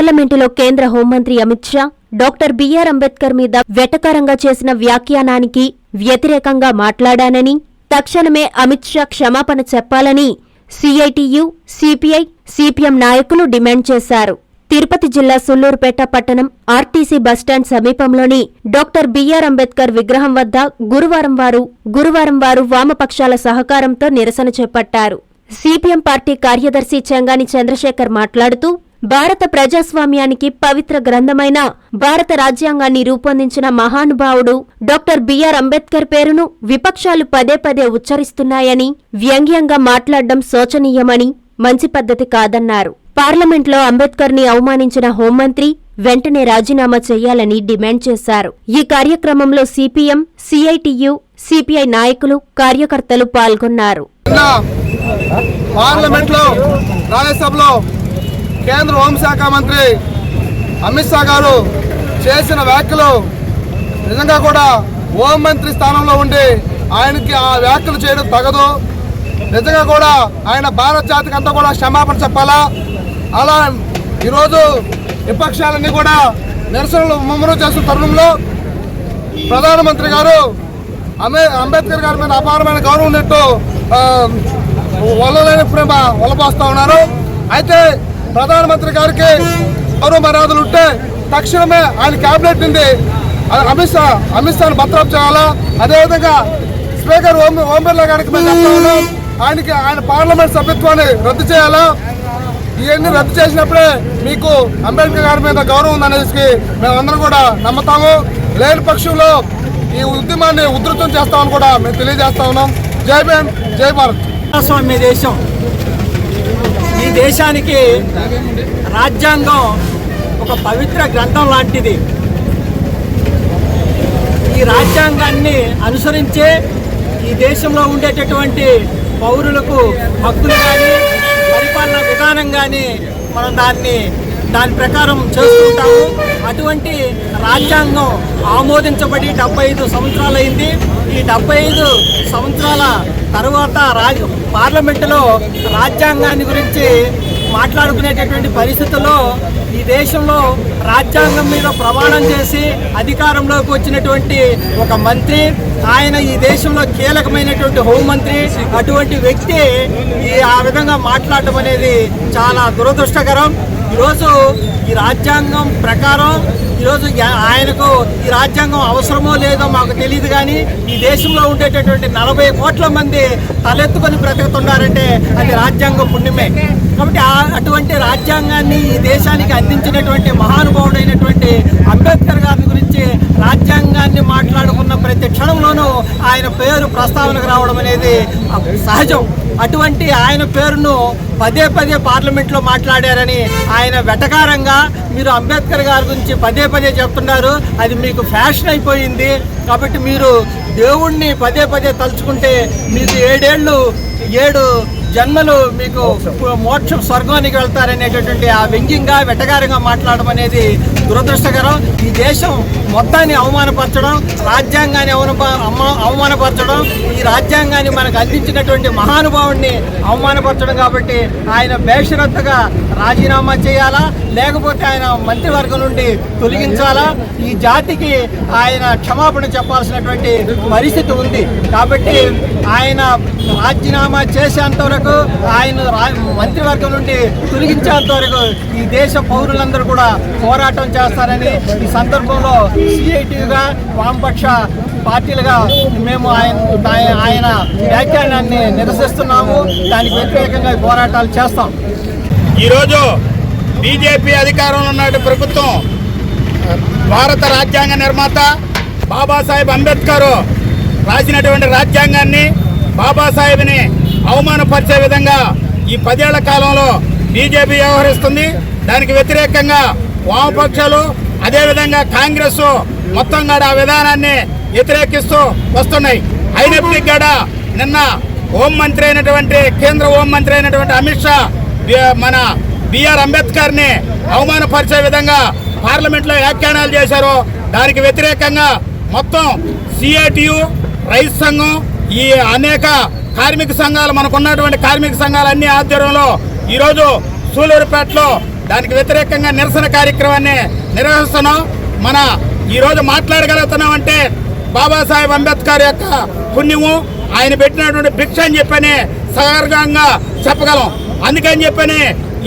పార్లమెంటులో కేంద్ర హోంమంత్రి Amit Shah doctor B R Ambedkar మీద వెటకరంగా చేసిన వ్యాఖ్యానానికి వ్యతిరేకంగా మాట్లాడానని తక్షణమే అమిత్ షా క్షమాపణ చెప్పాలని సిఐటియు సిపిఐ సిపిఎం నాయకులు డిమాండ్ చేశారు. తిరుపతి జిల్లా సుల్లూరుపేట పట్టణం ఆర్టీసీ బస్టాండ్ సమీపంలోని డాక్టర్ బిఆర్ అంబేద్కర్ విగ్రహం వద్ద గురువారం వారు గురువారం వారు వామపక్షాల సహకారంతో నిరసన చేపట్టారు. సిపిఎం పార్టీ కార్యదర్శి చెంగాని చంద్రశేఖర్ మాట్లాడుతూ భారత ప్రజాస్వామ్యానికి పవిత్ర గ్రంథమైన భారత రాజ్యాంగాన్ని రూపొందించిన మహానుభావుడు డాక్టర్ బిఆర్ అంబేద్కర్ పేరును విపక్షాలు పదే పదే ఉచ్చరిస్తున్నాయని వ్యంగ్యంగా మాట్లాడడం శోచనీయమని మంచి పద్ధతి కాదన్నారు. పార్లమెంట్లో అంబేద్కర్ని అవమానించిన హోంమంత్రి వెంటనే రాజీనామా చేయాలని డిమాండ్ చేశారు. ఈ కార్యక్రమంలో సిపిఎం సిఐటియు సిపిఐ నాయకులు కార్యకర్తలు పాల్గొన్నారు. పార్లమెంట్లో రాజ్యసభలో కేంద్ర హోంశాఖ మంత్రి అమిత్ షా గారు చేసిన వ్యాఖ్యలు నిజంగా కూడా హోం మంత్రి స్థానంలో ఉండి ఆయనకి ఆ వ్యాఖ్యలు చేయడం తగదు. నిజంగా కూడా ఆయన భారత జాతికి అంతా కూడా క్షమాపణ చెప్పాలా? అలా ఈరోజు విపక్షాలన్నీ కూడా నిరసనలు ముమ్మరం చేస్తున్న తరుణంలో ప్రధానమంత్రి గారు అంబే అంబేద్కర్ గారి మీద అపారమైన గౌరవం ఉన్నట్టు ఆ, వల్లలేని ప్రేమ వలపాస్తూ ఉన్నారు. అయితే ప్రధానమంత్రి గారికి గౌరవ మర్యాదలు ఉంటే తక్షణమే ఆయన క్యాబినెట్ నుండి అమిత్ షా అమిత్ షాను భద్రం చేయాలా? అదేవిధంగా స్పీకర్ ఓం ఓం బిర్లా గారికి మేము చెప్తా ఉన్నాం ఆయనకి ఆయన పార్లమెంట్ సభ్యత్వాన్ని రద్దు చేయాలా? ఇవన్నీ రద్దు చేసినప్పుడే మీకు అంబేద్కర్ గారి మీద గౌరవం ఉందనేసి మేమందరం కూడా నమ్ముతాము. లేని పక్షంలో ఈ ఉద్యమాన్ని ఉధృతం చేస్తామని కూడా మేము తెలియజేస్తా ఉన్నాం. జై భీమ్ జై భారత్. స్వామి దేశం ఈ దేశానికి రాజ్యాంగం ఒక పవిత్ర గ్రంథం లాంటిది. ఈ రాజ్యాంగాన్ని అనుసరించే ఈ దేశంలో ఉండేటటువంటి పౌరులకు హక్కులు కానీ పరిపాలన విధానం కానీ మనం దాన్ని దాని ప్రకారం చేసుకుంటాము అటువంటి రాజ్యాంగం ఆమోదించబడి డెబ్బై ఐదు సంవత్సరాలైంది. ఈ డెబ్బై ఐదు సంవత్సరాల తర్వాత రాజ్ పార్లమెంటులో రాజ్యాంగాన్ని గురించి మాట్లాడుకునేటటువంటి పరిస్థితుల్లో ఈ దేశంలో రాజ్యాంగం మీద ప్రమాణం చేసి అధికారంలోకి వచ్చినటువంటి ఒక మంత్రి ఆయన ఈ దేశంలో కీలకమైనటువంటి హోంమంత్రి అటువంటి వ్యక్తి ఈ ఆ విధంగా మాట్లాడటం అనేది చాలా దురదృష్టకరం. ఈరోజు ఈ రాజ్యాంగం ప్రకారం ఈరోజు ఆయనకు ఈ రాజ్యాంగం అవసరమో లేదో మాకు తెలియదు కానీ ఈ దేశంలో ఉండేటటువంటి నలభై కోట్ల మంది తలెత్తుకొని బ్రతుకుతున్నారంటే అది రాజ్యాంగం పుణ్యమే. కాబట్టి అటువంటి రాజ్యాంగాన్ని ఈ దేశానికి అందించినటువంటి మహానుభావుడైనటువంటి అంబేద్కర్ గారి గురించి రాజ్యాంగాన్ని మాట్లాడుకున్న ప్రతి క్షణంలోనూ ఆయన పేరు ప్రస్తావనకు రావడం అనేది సహజం. అటువంటి ఆయన పేరును పదే పదే పార్లమెంట్లో మాట్లాడారని ఆయన వెటకారంగా మీరు అంబేద్కర్ గారి గురించి పదే పదే చెప్తున్నారు. అది మీకు ఫ్యాషన్ అయిపోయింది. కాబట్టి మీరు దేవుణ్ణి పదే పదే తలుచుకుంటే మీకు ఏడేళ్ళు ఏడు జన్మలు మీకు మోక్షం. స్వర్గానికి వెళ్తారనేటటువంటి ఆ వ్యంగ్యంగా వెటకారంగా మాట్లాడడం అనేది దురదృష్టకరం. ఈ దేశం మొత్తాన్ని అవమానపరచడం రాజ్యాంగాన్ని అవనప అవమానపరచడం ఈ రాజ్యాంగాన్ని మనకు అందించినటువంటి మహానుభావుడిని అవమానపరచడం కాబట్టి ఆయన బేషరత్తుగా రాజీనామా చేయాలా? లేకపోతే ఆయన మంత్రివర్గం నుండి తొలగించాలా? ఈ జాతికి ఆయన క్షమాపణ చెప్పాల్సినటువంటి పరిస్థితి ఉంది. కాబట్టి ఆయన రాజీనామా చేసేంత వరకు ఆయన మంత్రివర్గం నుండి తొలగించేంత వరకు ఈ దేశ పౌరులందరూ కూడా పోరాటం చేస్తారని ఈ సందర్భంలో సిఐటిగా వామపక్ష పార్టీలుగా మేము ఆయన ఆయన- ఆయన వ్యాఖ్యానాన్ని నిరసిస్తున్నాము. దానికి వ్యతిరేకంగా పోరాటాలు చేస్తాం. ఈరోజు బీజేపీ అధికారంలో ఉన్న ప్రభుత్వం భారత రాజ్యాంగ నిర్మాత బాబాసాహెబ్ అంబేద్కర్ రాసినటువంటి రాజ్యాంగాన్ని బాబాసాహెబ్ని అవమానపరిచే విధంగా ఈ పదేళ్ళ కాలంలో బీజేపీ వ్యవహరిస్తుంది. దానికి వ్యతిరేకంగా వామపక్షాలు అదేవిధంగా కాంగ్రెస్ మొత్తం కూడా ఆ విధానాన్ని వ్యతిరేకిస్తూ వస్తున్నాయి. అయినప్పటికీ కూడా నిన్న హోంమంత్రి అయినటువంటి కేంద్ర హోంమంత్రి అయినటువంటి అమిత్ షా మన బిఆర్ అంబేద్కర్ని అవమానపరిచే విధంగా పార్లమెంట్లో వ్యాఖ్యానాలు చేశారు దానికి వ్యతిరేకంగా మొత్తం సిఐటియు రైతు సంఘం ఈ అనేక కార్మిక సంఘాలు మనకున్నటువంటి కార్మిక సంఘాలన్నీ ఆధ్వర్యంలో ఈరోజు సూలూరుపేటలో దానికి వ్యతిరేకంగా నిరసన కార్యక్రమాన్ని నిర్వహిస్తున్నాం. మన ఈరోజు మాట్లాడగలుగుతున్నాం అంటే బాబాసాహెబ్ అంబేద్కర్ యొక్క పుణ్యము. ఆయన పెట్టినటువంటి భిక్ష అని చెప్పని సగర్వంగా చెప్పగలం. అందుకని చెప్పని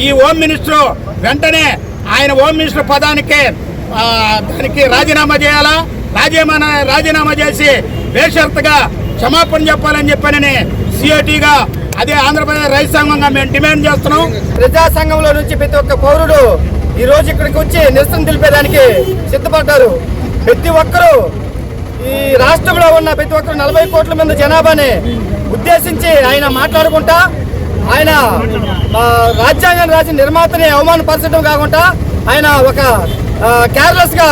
ఈ హోమ్ మినిస్టర్ వెంటనే ఆయన హోమ్ మినిస్టర్ పదానికి దానికి రాజీనామా చేయాలా? రాజీనామా రాజీనామా చేసి బేషరత్గా క్షమాపణ చెప్పాలని చెప్పనని సిఐటిగా అదే ఆంధ్రప్రదేశ్ రైతు సంఘంగా మేము డిమాండ్ చేస్తున్నాం. ప్రజా సంఘంలో నుంచి ప్రతి ఒక్క పౌరుడు ఈ రోజు ఇక్కడికి వచ్చి నిరసన తెలిపేదానికి సిద్ధపడ్డారు. ప్రతి ఒక్కరూ ఈ రాష్ట్రంలో ఉన్న ప్రతి ఒక్కరు నలభై కోట్ల మంది జనాభాని ఉద్దేశించి ఆయన మాట్లాడుకుంటా ఆయన ఆ, రాజ్యాంగాన్ని రాసిన నిర్మాతని అవమానపరచడం కాకుండా ఆయన ఒక కేర్లెస్గా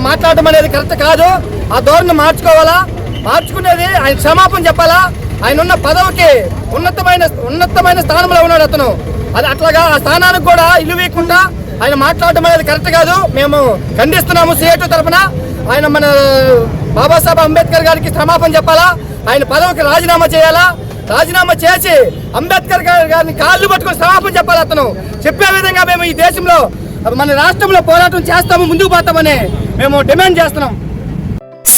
మాట్లాడడం అనేది కరెక్ట్ కాదు. ఆ ధోరణి మార్చుకోవాలా? మార్చుకునేది ఆయన క్షమాపణ చెప్పాలా? ఆయన ఉన్న పదవికి ఉన్నతమైన ఉన్నతమైన స్థానంలో ఉన్నాడు అతను. అది అట్లాగా ఆ స్థానానికి కూడా ఇల్లు ఆయన మాట్లాడడం అనేది కరెక్ట్ కాదు. మేము ఖండిస్తున్నాము సిఐటి తరఫున ఆయన మన బాబాసాహెబ్ అంబేద్కర్ గారికి క్షమాపణ చెప్పాలా? ఆయన పదవికి రాజీనామా చేయాలా? రాజీనామా చేసి అంబేద్కర్ గారిని కాళ్ళు పట్టుకొని సమాపం చెప్పాలి అతను చెప్పే విధంగా మేము ఈ దేశంలో మన రాష్ట్రంలో పోరాటం చేస్తాము ముందుకు పోతామని మేము డిమాండ్ చేస్తున్నాం.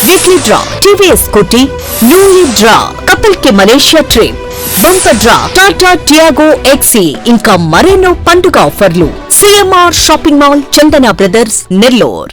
weekly draw TVS Scooty new year draw కపుల్కి Malaysia trip bumper draw Tata Tiago XE ఇంకా మరెన్నో పండుగ ఆఫర్లు CMR shopping mall Chandana brothers Nellore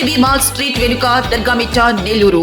KCB mall street ವೆನುಕ Dargamitta Nellore.